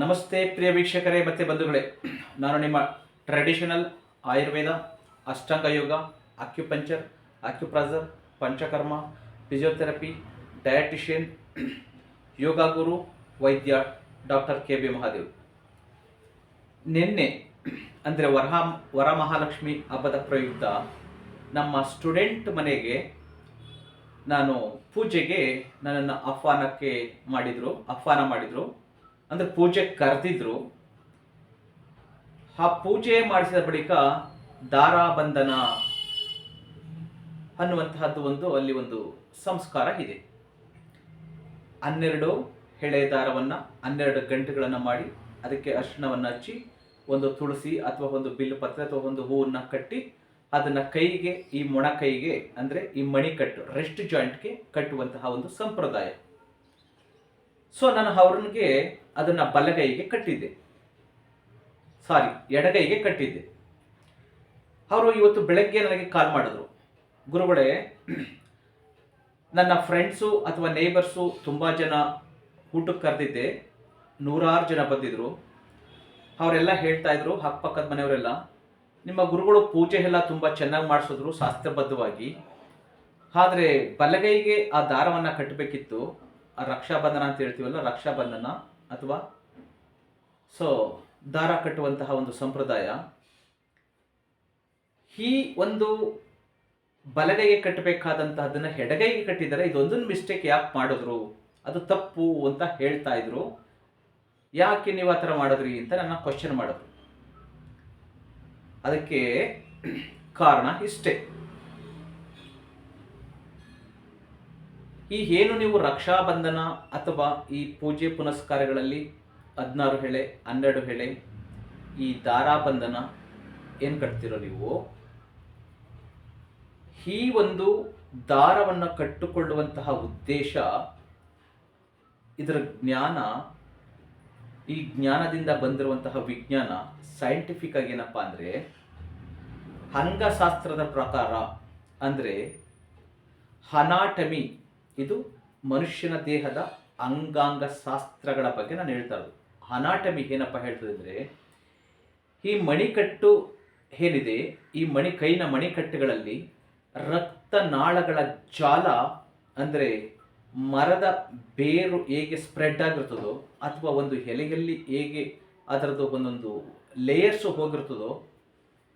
ನಮಸ್ತೆ ಪ್ರಿಯ ವೀಕ್ಷಕರೇ, ಮತ್ತು ಬಂಧುಗಳೇ. ನಾನು ನಿಮ್ಮ traditional Ayurveda, Ashtanga yoga acupuncture acupressure Panchakarma physiotherapy dietician yoga guru, ವೈದ್ಯ ಡಾಕ್ಟರ್ ಕೆ ಬಿ ಮಹಾದೇವ್. ನಿನ್ನೆ, ಅಂದರೆ ವರಹ, ವರಮಹಾಲಕ್ಷ್ಮಿ ಹಬ್ಬದ ಪ್ರಯುಕ್ತ ನಮ್ಮ ಸ್ಟೂಡೆಂಟ್ ಮನೆಗೆ ನಾನು ಪೂಜೆಗೆ ನನ್ನನ್ನು ಆಹ್ವಾನಕ್ಕೆ ಮಾಡಿದರು, ಆಹ್ವಾನ ಮಾಡಿದರು. ಅಂದರೆ ಪೂಜೆ ಕರೆದಿದ್ರು, ಆ ಪೂಜೆ ಮಾಡಿಸಿದ ಬಳಿಕ ದಾರಾಬಂಧನ ಅನ್ನುವಂತಹದ್ದು ಒಂದು ಅಲ್ಲಿ ಒಂದು ಸಂಸ್ಕಾರ ಇದೆ. ಹನ್ನೆರಡು ಹೆಳೆ ದಾರವನ್ನು ಹನ್ನೆರಡು ಗಂಟೆಗಳನ್ನು ಮಾಡಿ ಅದಕ್ಕೆ ಅರ್ಶನವನ್ನು ಹಚ್ಚಿ, ಒಂದು ತುಳಸಿ ಅಥವಾ ಒಂದು ಬಿಲ್ಲು ಪತ್ರ ಅಥವಾ ಒಂದು ಹೂವನ್ನು ಕಟ್ಟಿ, ಅದನ್ನು ಕೈಗೆ, ಈ ಮೊಣ ಕೈಗೆ ಅಂದರೆ ಈ ಮಣಿಕಟ್ಟು, ರೆಸ್ಟ್ ಜಾಯಿಂಟ್ಗೆ ಕಟ್ಟುವಂತಹ ಒಂದು ಸಂಪ್ರದಾಯ. ಸೊ ನಾನು ಅವ್ರನಿಗೆ ಅದನ್ನು ಬಲಗೈಗೆ ಕಟ್ಟಿದ್ದೆ. ಸಾರಿ ಎಡಗೈಗೆ ಕಟ್ಟಿದ್ದೆ. ಅವರು ಇವತ್ತು ಬೆಳಗ್ಗೆ ನನಗೆ ಕಾಲ್ ಮಾಡಿದ್ರು. ಗುರುಗಳೇ, ನನ್ನ ಫ್ರೆಂಡ್ಸು ಅಥವಾ ನೇಬರ್ಸು ತುಂಬ ಜನ ಊಟಕ್ಕೆ ಕರೆದಿದ್ದೆ. ನೂರಾರು ಜನ ಬಂದಿದ್ರು. ಅವರೆಲ್ಲ ಹೇಳ್ತಾ ಇದ್ರು ಅಕ್ಕಪಕ್ಕದ ಮನೆಯವರೆಲ್ಲ, ನಿಮ್ಮ ಗುರುಗಳು ಪೂಜೆ ಎಲ್ಲ ತುಂಬ ಚೆನ್ನಾಗಿ ಮಾಡಿಸಿದ್ರು, ಶಾಸ್ತ್ರಬದ್ಧವಾಗಿ. ಆದರೆ ಬಲಗೈಗೆ ಆ ದಾರವನ್ನು ಕಟ್ಟಬೇಕಿತ್ತು ರಕ್ಷಾಬಂಧನ ಅಂತ ಹೇಳ್ತೀವಲ್ಲ, ರಕ್ಷಾಬಂಧನ ಅಥವಾ ಸೊ ದಾರ ಕಟ್ಟುವಂತಹ ಒಂದು ಸಂಪ್ರದಾಯ. ಈ ಒಂದು ಬಲಗೈಗೆ ಕಟ್ಟಬೇಕಾದಂತಹದನ್ನ ಎಡಗೈಗೆ ಕಟ್ಟಿದರೆ ಇದೊಂದನ್ನು ಮಿಸ್ಟೇಕ್ ಯಾಕೆ ಮಾಡಿದ್ರು? ಅದು ತಪ್ಪು ಅಂತ ಹೇಳ್ತಾ ಇದ್ರು. ಯಾಕೆ ನೀವು ಆ ಥರ ಮಾಡಿದ್ರಿ ಅಂತ ನನ್ನ ಕ್ವಶನ್ ಮಾಡಿದ್ರು. ಅದಕ್ಕೆ ಕಾರಣ ಇಷ್ಟೇ. ಈ ಏನು ನೀವು ರಕ್ಷಾಬಂಧನ ಅಥವಾ ಈ ಪೂಜೆ ಪುನಸ್ಕಾರಗಳಲ್ಲಿ ಹದಿನಾರು ಹೆಳೆ, ಹನ್ನೆರಡು ಹೆಳೆ, ಈ ದಾರಾಬಂಧನ ಏನು ಕಟ್ತಿರೋ ನೀವು? ಈ ಒಂದು ದಾರವನ್ನು ಕಟ್ಟಿಕೊಳ್ಳುವಂತಹ ಉದ್ದೇಶ, ಇದರ ಜ್ಞಾನ, ಈ ಜ್ಞಾನದಿಂದ ಬಂದಿರುವಂತಹ ವಿಜ್ಞಾನ ಸೈಂಟಿಫಿಕ್ ಆಗಿ ಏನಪ್ಪ ಅಂದರೆ, ಅಂಗಶಾಸ್ತ್ರದ ಪ್ರಕಾರ ಅಂದರೆ ಹನಾಟಮಿ ಇದು ಮನುಷ್ಯನ ದೇಹದ ಅಂಗಾಂಗ ಶಾಸ್ತ್ರಗಳ ಬಗ್ಗೆ ನಾನು ಹೇಳ್ತಾ ಇರೋದು. ಅನಾಟಮಿ ಏನಪ್ಪ ಹೇಳ್ತದೆ ಈ ಮಣಿಕಟ್ಟು ಏನಿದೆ, ಈ ಮಣಿ ಕೈನ ಮಣಿಕಟ್ಟುಗಳಲ್ಲಿ ರಕ್ತನಾಳಗಳ ಜಾಲ ಅಂದರೆ ಮರದ ಬೇರು ಹೇಗೆ ಸ್ಪ್ರೆಡ್ ಆಗಿರ್ತದೋ ಅಥವಾ ಒಂದು ಎಲೆಯಲ್ಲಿ ಹೇಗೆ ಅದರದ್ದು ಒಂದೊಂದು ಲೇಯರ್ಸು ಹೋಗಿರ್ತದೋ,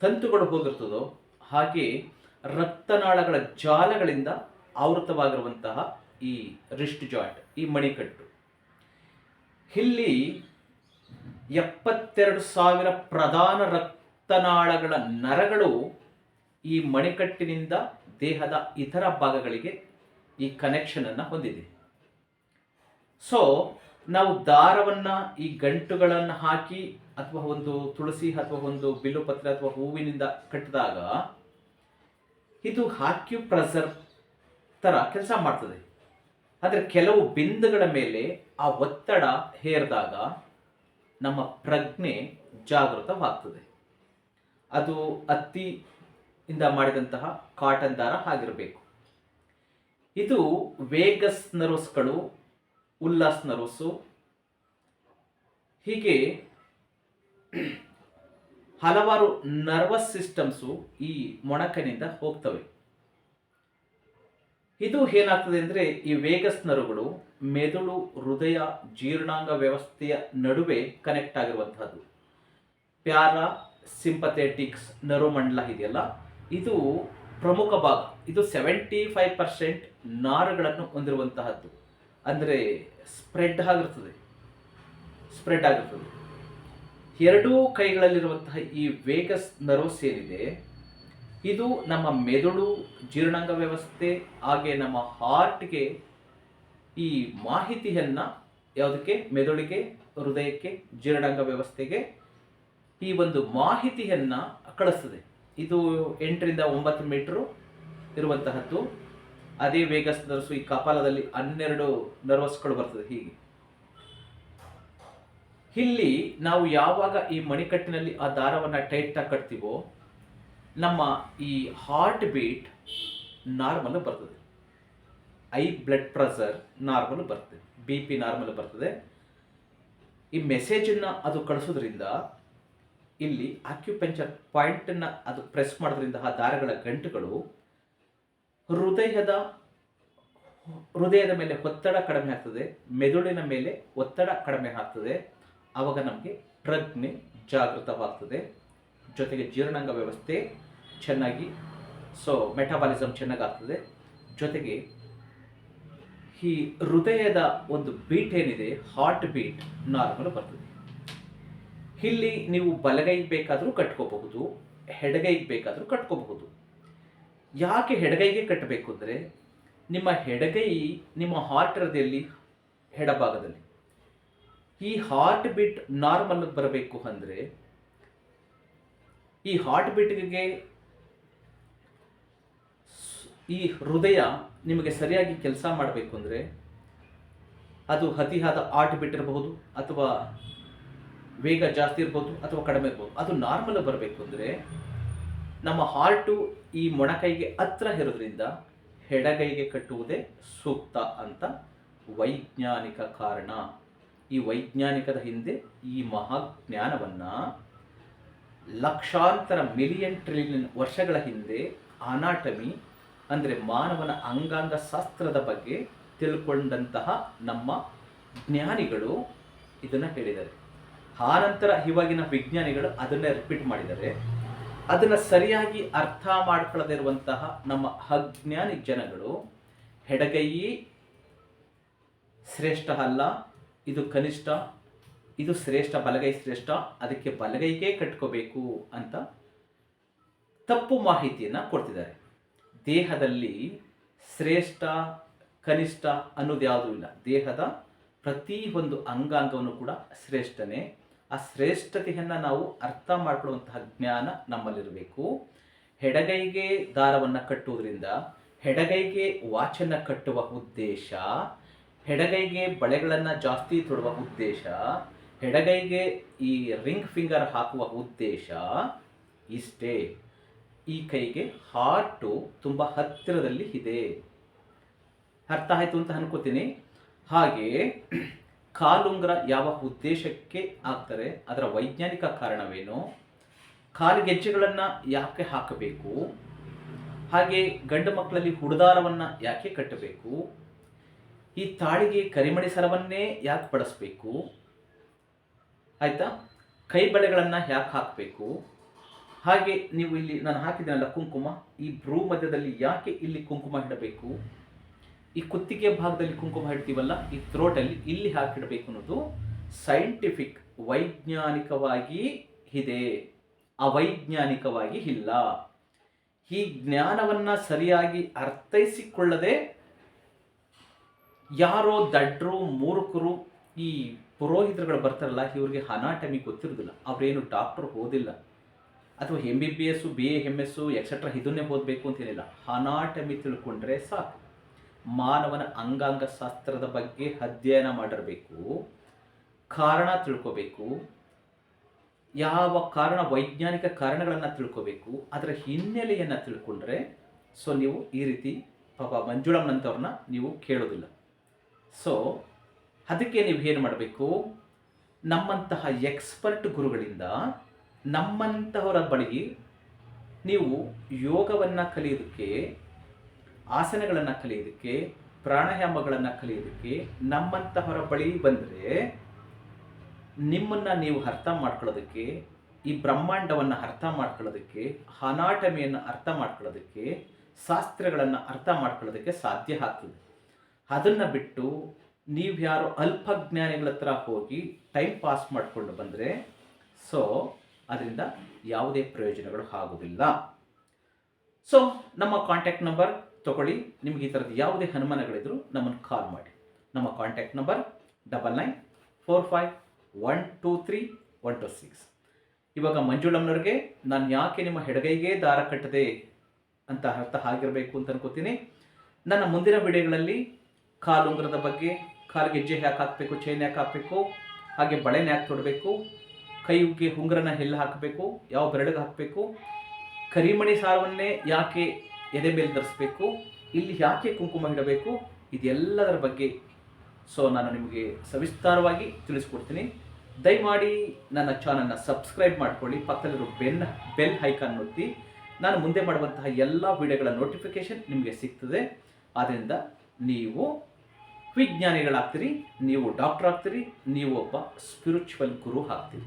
ತಂತುಗಳು ಹೋಗಿರ್ತದೋ ಹಾಗೆ ರಕ್ತನಾಳಗಳ ಜಾಲಗಳಿಂದ ಆವೃತವಾಗಿರುವಂತಹ ಈ ರಿಸ್ಟ್ ಜಾಯಿಂಟ್, ಈ ಮಣಿಕಟ್ಟು. ಇಲ್ಲಿ ಎಪ್ಪತ್ತೆರಡು ಸಾವಿರ ಪ್ರಧಾನ ರಕ್ತನಾಳಗಳ ನರಗಳು ಈ ಮಣಿಕಟ್ಟಿನಿಂದ ದೇಹದ ಇತರ ಭಾಗಗಳಿಗೆ ಈ ಕನೆಕ್ಷನನ್ನು ಹೊಂದಿದೆ. ಸೊ ನಾವು ದಾರವನ್ನು ಈ ಗಂಟುಗಳನ್ನು ಹಾಕಿ ಅಥವಾ ಒಂದು ತುಳಸಿ ಅಥವಾ ಒಂದು ಬಿಲ್ಲುಪತ್ರ ಅಥವಾ ಹೂವಿನಿಂದ ಕಟ್ಟಿದಾಗ, ಇದು ಹಾಕ್ಯುಪ್ರೆಸರ್ ತರ ಕೆಲಸ ಮಾಡ್ತದೆ. ಆದರೆ ಕೆಲವು ಬಿಂದುಗಳ ಮೇಲೆ ಆ ಒತ್ತಡ ಹೇರಿದಾಗ ನಮ್ಮ ಪ್ರಜ್ಞೆ ಜಾಗೃತವಾಗ್ತದೆ. ಅದು ಹತ್ತಿಯಿಂದ ಮಾಡಿದಂತಹ ಕಾಟನ್ ದಾರ ಆಗಿರಬೇಕು. ಇದು ವೇಗಸ್ ನರ್ವಸ್ಗಳು ಉಲ್ಲಾಸ್ ನರ್ವಸ್ಸು ಹೀಗೆ ಹಲವಾರು ನರ್ವಸ್ ಸಿಸ್ಟಮ್ಸು ಈ ಮೊಣಕನಿಂದ ಹೋಗ್ತವೆ. ಇದು ಏನಾಗ್ತದೆ ಅಂದರೆ ಈ ವೇಗಸ್ ನರುಗಳು ಮೆದುಳು, ಹೃದಯ, ಜೀರ್ಣಾಂಗ ವ್ಯವಸ್ಥೆಯ ನಡುವೆ ಕನೆಕ್ಟ್ ಆಗಿರುವಂತಹದ್ದು. ಪ್ಯಾರಾ ಸಿಂಪಥೆಟಿಕ್ಸ್ ನರುಮಂಡಲ ಇದೆಯಲ್ಲ? ಇದು ಪ್ರಮುಖ ಭಾಗ. ಇದು ಸೆವೆಂಟಿ ಫೈವ್ ಪರ್ಸೆಂಟ್ ನಾರುಗಳನ್ನು ಹೊಂದಿರುವಂತಹದ್ದು. ಅಂದರೆ ಸ್ಪ್ರೆಡ್ ಆಗಿರ್ತದೆ. ಸ್ಪ್ರೆಡ್ ಆಗಿರ್ತದೆ. ಎರಡೂ ಕೈಗಳಲ್ಲಿರುವಂತಹ ಈ ವೇಗಸ್ ನರ್ವಸ್ ಏನಿದೆ ಇದು ನಮ್ಮ ಮೆದುಳು ಜೀರ್ಣಾಂಗ ವ್ಯವಸ್ಥೆ, ಹಾಗೆ ನಮ್ಮ ಹಾರ್ಟ್ಗೆ ಈ ಮಾಹಿತಿಯನ್ನು ಯಾವುದಕ್ಕೆ? ಮೆದುಳಿಗೆ, ಹೃದಯಕ್ಕೆ, ಜೀರ್ಣಾಂಗ ವ್ಯವಸ್ಥೆಗೆ ಈ ಒಂದು ಮಾಹಿತಿಯನ್ನು ಕಳಿಸ್ತದೆ. ಇದು ಎಂಟರಿಂದ ಒಂಬತ್ತು ಮೀಟ್ರು ಇರುವಂತಹದ್ದು. ಅದೇ ವೇಗಸ್ ನರ್ಸು ಈ ಕಪಾಲದಲ್ಲಿ ಹನ್ನೆರಡು ನರ್ವಸ್ಗಳು ಬರ್ತದೆ ಹೀಗೆ. ಇಲ್ಲಿ ನಾವು ಯಾವಾಗ ಈ ಮಣಿಕಟ್ಟಿನಲ್ಲಿ ಆ ದಾರವನ್ನು ಆಗಿ ಕಟ್ತೀವೋ ನಮ್ಮ ಈ ಹಾರ್ಟ್ ಬೀಟ್ ನಾರ್ಮಲ್ ಬರ್ತದೆ. ಐ ಬ್ಲಡ್ ಪ್ರೆಷರ್ ನಾರ್ಮಲ್ ಬರ್ತದೆ. ಬಿ ಪಿ ನಾರ್ಮಲ್ ಬರ್ತದೆ. ಈ ಮೆಸೇಜನ್ನು ಅದು ಕಳಿಸೋದ್ರಿಂದ ಇಲ್ಲಿ ಆಕ್ಯುಪಂಚರ್ ಪಾಯಿಂಟನ್ನು ಅದು ಪ್ರೆಸ್ ಮಾಡೋದ್ರಿಂದ ಆ ದಾರಗಳ ಗಂಟುಗಳು ಹೃದಯದ ಹೃದಯದ ಮೇಲೆ ಒತ್ತಡ ಕಡಿಮೆ ಆಗ್ತದೆ. ಮೆದುಳಿನ ಮೇಲೆ ಒತ್ತಡ ಕಡಿಮೆ ಆಗ್ತದೆ. ಆವಾಗ ನಮಗೆ ಪ್ರಜ್ಞೆ ಜಾಗೃತವಾಗ್ತದೆ. ಜೊತೆಗೆ ಜೀರ್ಣಾಂಗ ವ್ಯವಸ್ಥೆ ಚೆನ್ನಾಗಿ ಸೊ ಮೆಟಾಬಾಲಿಸಮ್ ಚೆನ್ನಾಗಾಗ್ತದೆ. ಜೊತೆಗೆ ಈ ಹೃದಯದ ಒಂದು ಬೀಟ್ ಏನಿದೆ ಹಾರ್ಟ್ ಬೀಟ್ ನಾರ್ಮಲ್ ಬರ್ತದೆ. ಇಲ್ಲಿ ನೀವು ಬಲಗೈಗೆ ಬೇಕಾದರೂ ಕಟ್ಕೋಬಹುದು ಹೆಡಗೈಗೆ ಬೇಕಾದರೂ ಕಟ್ಕೋಬಹುದು. ಯಾಕೆ ಹೆಡಗೈಗೆ ಕಟ್ಟಬೇಕು ಅಂದರೆ, ನಿಮ್ಮ ಹೆಡಗೈ ನಿಮ್ಮ ಹಾರ್ಟ್ ಹೃದಯಲ್ಲಿ ಎಡಭಾಗದಲ್ಲಿ ಈ ಹಾರ್ಟ್ ಬೀಟ್ ನಾರ್ಮಲ್ ಬರಬೇಕು ಅಂದರೆ ಈ ಹಾರ್ಟ್ ಬೀಟ್ಗೆ ಈ ಹೃದಯ ನಿಮಗೆ ಸರಿಯಾಗಿ ಕೆಲಸ ಮಾಡಬೇಕು ಅಂದರೆ ಅದು ಅತಿಯಾದ ಆರ್ಟ್ ಬಿಟ್ ಇರಬಹುದು ಅಥವಾ ವೇಗ ಜಾಸ್ತಿ ಇರ್ಬೋದು ಅಥವಾ ಕಡಿಮೆ ಇರ್ಬೋದು ಅದು ನಾರ್ಮಲ್ ಬರಬೇಕು ಅಂದರೆ ನಮ್ಮ ಹಾರ್ಟು ಈ ಮೊಣಕೈಗೆ ಹತ್ರ ಇರೋದ್ರಿಂದ ಎಡಗೈಗೆ ಕಟ್ಟುವುದೇ ಸೂಕ್ತ ಅಂತ ವೈಜ್ಞಾನಿಕ ಕಾರಣ. ಈ ವೈಜ್ಞಾನಿಕದ ಹಿಂದೆ ಈ ಮಹಾಜ್ಞಾನವನ್ನು ಲಕ್ಷಾಂತರ ಮಿಲಿಯನ್ ಟ್ರಿಲಿಯನ್ ವರ್ಷಗಳ ಹಿಂದೆ ಅನಾಟಮಿ, ಅಂದರೆ ಮಾನವನ ಅಂಗಾಂಗ ಶಾಸ್ತ್ರದ ಬಗ್ಗೆ ತಿಳ್ಕೊಂಡಂತಹ ನಮ್ಮ ಜ್ಞಾನಿಗಳು ಇದನ್ನು ಹೇಳಿದ್ದಾರೆ. ಆನಂತರ ಇವಾಗಿನ ವಿಜ್ಞಾನಿಗಳು ಅದನ್ನೇ ರಿಪೀಟ್ ಮಾಡಿದ್ದಾರೆ. ಅದನ್ನು ಸರಿಯಾಗಿ ಅರ್ಥ ಮಾಡ್ಕೊಳ್ಳದೇ ಇರುವಂತಹ ನಮ್ಮ ಅಜ್ಞಾನಿ ಜನಗಳು ಹೆಡಗೈಯಿ ಶ್ರೇಷ್ಠ ಅಲ್ಲ, ಇದು ಕನಿಷ್ಠ ಇದು ಶ್ರೇಷ್ಠ, ಬಲಗೈ ಶ್ರೇಷ್ಠ, ಅದಕ್ಕೆ ಬಲಗೈಗೆ ಕಟ್ಕೋಬೇಕು ಅಂತ ತಪ್ಪು ಮಾಹಿತಿಯನ್ನು ಕೊಡ್ತಿದ್ದಾರೆ. ದೇಹದಲ್ಲಿ ಶ್ರೇಷ್ಠ, ಕನಿಷ್ಠ ಅನ್ನೋದು ಯಾವುದೂ ಇಲ್ಲ. ದೇಹದ ಪ್ರತಿ ಒಂದು ಅಂಗಾಂಗವನ್ನು ಕೂಡ ಶ್ರೇಷ್ಠನೇ. ಆ ಶ್ರೇಷ್ಠತೆಯನ್ನು ನಾವು ಅರ್ಥ ಮಾಡಿಕೊಳ್ಳುವಂತಹ ಜ್ಞಾನ ನಮ್ಮಲ್ಲಿರಬೇಕು. ಹೆಡಗೈಗೆ ದಾರವನ್ನು ಕಟ್ಟುವುದರಿಂದ, ಹೆಡಗೈಗೆ ವಾಚನ್ನು ಕಟ್ಟುವ ಉದ್ದೇಶ, ಹೆಡಗೈಗೆ ಬಳೆಗಳನ್ನು ಜಾಸ್ತಿ ತೊಡುವ ಉದ್ದೇಶ ಎಡಗೈಗೆ ಈ ರಿಂಗ್ ಫಿಂಗರ್ ಹಾಕುವ ಉದ್ದೇಶ ಇಷ್ಟೇ. ಈ ಕೈಗೆ ಹಾರ್ಟು ತುಂಬ ಹತ್ತಿರದಲ್ಲಿ ಇದೆ. ಅರ್ಥ ಆಯಿತು ಅಂತ ಅನ್ಕೋತೀನಿ. ಹಾಗೆ ಕಾಲುಂಗ್ರ ಯಾವ ಉದ್ದೇಶಕ್ಕೆ ಹಾಕ್ತಾರೆ ಅದರ ವೈಜ್ಞಾನಿಕ ಕಾರಣವೇನು, ಕಾಲು ಗೆಜ್ಜೆಗಳನ್ನು ಯಾಕೆ ಹಾಕಬೇಕು, ಹಾಗೆ ಗಂಡು ಮಕ್ಕಳಲ್ಲಿ ಹುಡುದಾರವನ್ನು ಯಾಕೆ ಕಟ್ಟಬೇಕು, ಈ ತಾಳಿಗೆ ಕರಿಮಣಿ ಸರವನ್ನೇ ಯಾಕೆ ಬಳಸಬೇಕು ಆಯಿತಾ? ಕೈ ಬಳೆಗಳನ್ನು ಯಾಕೆ ಹಾಕಬೇಕು? ಹಾಗೆ ನೀವು ಇಲ್ಲಿ ನಾನು ಹಾಕಿದ್ದೀನಲ್ಲ ಕುಂಕುಮ, ಈ ಭ್ರೂ ಮಧ್ಯದಲ್ಲಿ ಯಾಕೆ ಇಲ್ಲಿ ಕುಂಕುಮ ಇಡಬೇಕು? ಈ ಕುತ್ತಿಗೆ ಭಾಗದಲ್ಲಿ ಕುಂಕುಮ ಇಡ್ತೀವಲ್ಲ, ಈ ಥ್ರೋಟಲ್ಲಿ ಇಲ್ಲಿ ಹಾಕಿಡಬೇಕು ಅನ್ನೋದು ಸೈಂಟಿಫಿಕ್ ವೈಜ್ಞಾನಿಕವಾಗಿ ಇದೆ. ಅವೈಜ್ಞಾನಿಕವಾಗಿ ಇಲ್ಲ. ಈ ಜ್ಞಾನವನ್ನು ಸರಿಯಾಗಿ ಅರ್ಥೈಸಿಕೊಳ್ಳದೆ ಯಾರೋ ದಡ್ರು ಮೂರುಕರು ಈ ಪುರೋಹಿತರುಗಳು ಬರ್ತಾರಲ್ಲ, ಇವ್ರಿಗೆ ಅನಾಟಮಿ ಗೊತ್ತಿರೋದಿಲ್ಲ. ಅವರೇನು ಡಾಕ್ಟರ್ ಓದಿಲ್ಲ. ಅಥವಾ M B B S B A M S etcetera ಇದನ್ನೇ ಓದಬೇಕು ಅಂತೇನಿಲ್ಲ ಅನಾಟಮಿ ತಿಳ್ಕೊಂಡ್ರೆ ಸಾಕು. ಮಾನವನ ಅಂಗಾಂಗ ಶಾಸ್ತ್ರದ ಬಗ್ಗೆ ಅಧ್ಯಯನ ಮಾಡಿರಬೇಕು. ಕಾರಣ ತಿಳ್ಕೋಬೇಕು. ಯಾವ ಕಾರಣ, ವೈಜ್ಞಾನಿಕ ಕಾರಣಗಳನ್ನು ತಿಳ್ಕೋಬೇಕು. ಅದರ ಹಿನ್ನೆಲೆಯನ್ನು ತಿಳ್ಕೊಂಡ್ರೆ ಸೊ ನೀವು ಈ ರೀತಿ ಪಾಪ ಮಂಜುಳಮ್ಮನಂಥವ್ರನ್ನ ನೀವು ಕೇಳೋದಿಲ್ಲ. ಸೊ ಅದಕ್ಕೆ ನೀವು ಏನು ಮಾಡಬೇಕು? ನಮ್ಮಂತಹ ಎಕ್ಸ್ಪರ್ಟ್ ಗುರುಗಳಿಂದ ನಮ್ಮಂತಹವರ ಬಳಿ ನೀವು ಯೋಗವನ್ನು ಕಲಿಯೋದಕ್ಕೆ ಆಸನಗಳನ್ನು ಕಲಿಯೋದಕ್ಕೆ ಪ್ರಾಣಾಯಾಮಗಳನ್ನು ಕಲಿಯೋದಕ್ಕೆ ನಮ್ಮಂತಹವರ ಬಳಿ ಬಂದರೆ ನಿಮ್ಮನ್ನು ನೀವು ಅರ್ಥ ಮಾಡ್ಕೊಳ್ಳೋದಕ್ಕೆ, ಈ ಬ್ರಹ್ಮಾಂಡವನ್ನು ಅರ್ಥ ಮಾಡ್ಕೊಳ್ಳೋದಕ್ಕೆ, ಅನಾಟಮಿಯನ್ನು ಅರ್ಥ ಮಾಡ್ಕೊಳ್ಳೋದಕ್ಕೆ, ಶಾಸ್ತ್ರಗಳನ್ನು ಅರ್ಥ ಮಾಡ್ಕೊಳ್ಳೋದಕ್ಕೆ ಸಾಧ್ಯ ಆಗ್ತದೆ. ಅದನ್ನು ಬಿಟ್ಟು ನೀವು ಯಾರು ಅಲ್ಪಜ್ಞಾನಿಗಳ ಹತ್ರ ಹೋಗಿ ಟೈಮ್ ಪಾಸ್ ಮಾಡಿಕೊಂಡು ಬಂದರೆ ಸೊ ಅದರಿಂದ ಯಾವುದೇ ಪ್ರಯೋಜನಗಳು ಆಗುವುದಿಲ್ಲ. ಸೊ ನಮ್ಮ ಕಾಂಟ್ಯಾಕ್ಟ್ ನಂಬರ್ ತಗೊಳ್ಳಿ. ನಿಮಗೆ ಈ ಥರದ ಯಾವುದೇ ಅನುಮಾನಗಳಿದ್ದರೂ ನಮ್ಮನ್ನು ಕಾಲ್ ಮಾಡಿ. ನಮ್ಮ contact number double nine four five one two three one two six ಇವಾಗ ಮಂಜುಳಮ್ಮನವ್ರಿಗೆ, ನಾನು ಯಾಕೆ ನಿಮ್ಮ ಹೆಡಗೈಗೆ ದಾರ ಕಟ್ಟದೆ? ಅಂತ ಅರ್ಥ ಆಗಿರಬೇಕು ಅಂತ ಅನ್ಕೋತೀನಿ. ನನ್ನ ಮುಂದಿನ ವಿಡಿಯೋಗಳಲ್ಲಿ ಕಾಲುಂಗರದ ಬಗ್ಗೆ ಕಾಲಿಗೆ ಹೆಜ್ಜೆ ಯಾಕೆ ಹಾಕಬೇಕು, ಚೈನ್ ಯಾಕೆ ಹಾಕಬೇಕು, ಹಾಗೆ ಬಳೆನ ಯಾಕೆ ತೊಡಬೇಕು ಕೈಗೆ ಉಂಗುರನ ಎಲ್ಲಿ ಹಾಕಬೇಕು, ಯಾವ ಬೆರಳಿಗೆ ಹಾಕಬೇಕು, ಕರಿಮಣಿ ಸಾರವನ್ನೇ ಯಾಕೆ ಎದೆ ಮೇಲೆ ಧರಿಸ್ಬೇಕು, ಇಲ್ಲಿ ಯಾಕೆ ಕುಂಕುಮ ಇಡಬೇಕು, ಇದೆಲ್ಲದರ ಬಗ್ಗೆ ಸೊ ನಾನು ನಿಮಗೆ ಸವಿಸ್ತಾರವಾಗಿ ತಿಳಿಸ್ಕೊಡ್ತೀನಿ. ದಯಮಾಡಿ ನನ್ನ ಚಾನಲ್ನ ಸಬ್ಸ್ಕ್ರೈಬ್ ಮಾಡ್ಕೊಳ್ಳಿ, ಪಕ್ಕದಲ್ಲಿರೋ ಬೆನ್, ಬೆಲ್ ಐಕಾನ್ ಒತ್ತಿ. ನಾನು ಮುಂದೆ ಮಾಡುವಂತಹ ಎಲ್ಲ ವಿಡಿಯೋಗಳ ನೋಟಿಫಿಕೇಶನ್ ನಿಮಗೆ ಸಿಗ್ತದೆ. ಆದ್ದರಿಂದ ನೀವು ವಿಜ್ಞಾನಿಗಳಾಗ್ತೀರಿ ನೀವು ಡಾಕ್ಟರ್ ಆಗ್ತೀರಿ ನೀವು ಒಬ್ಬ ಸ್ಪಿರಿಚುವಲ್ ಗುರು ಆಗ್ತೀರಿ.